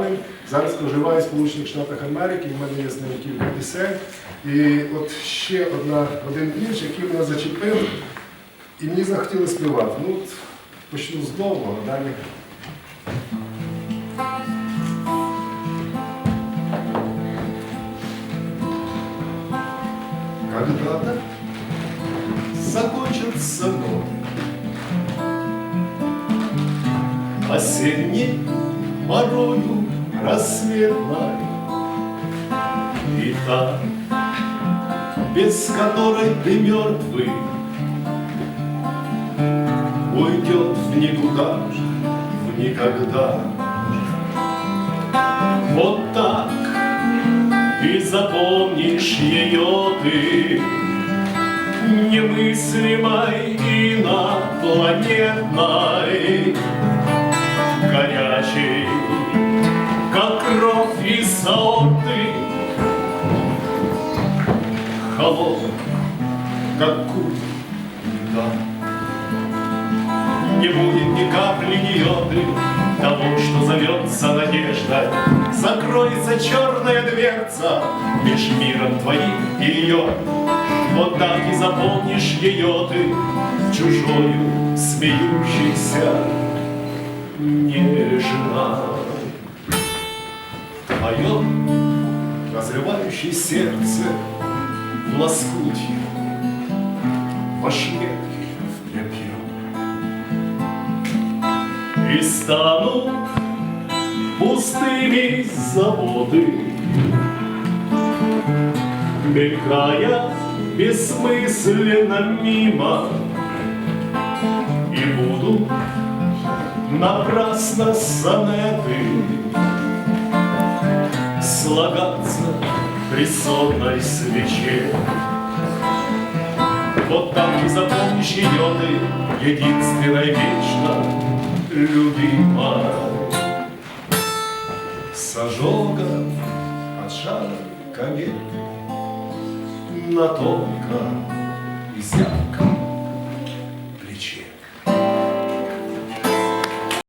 американин. Зараз проживає в Сполучених Штатах Америки, і в мене є з ним кілька пісень. І от ще одна, один вірш, який мене зачепив, і мені захотіли співати. Ну, от почну з довгого, а далі. Когда-то закончится год, Осенний порою рассветной, И та, без которой ты мертвый, Уйдет в никуда, в никогда. Вот так ты запомнишь ее ты, Немыслимой инопланетной, Горячей, аорты, Холодной, как куль. Льда. Не будет ни капли йоты Того, что зовется надеждой Закроется черная дверца Меж миром твоим и ее Вот так и запомнишь ее ты Чужою смеющейся. Нежно Поет разрывающий сердце В лоскутье. Ваш ветки в тряпье и станут пустыми заводы, Мелькая бессмысленно мимо, И будут напрасно сонеты при сонной свече. Вот так и запомнишь ее ты, единственной вечно любимой. С ожогом от жара кометы На тонком и зябком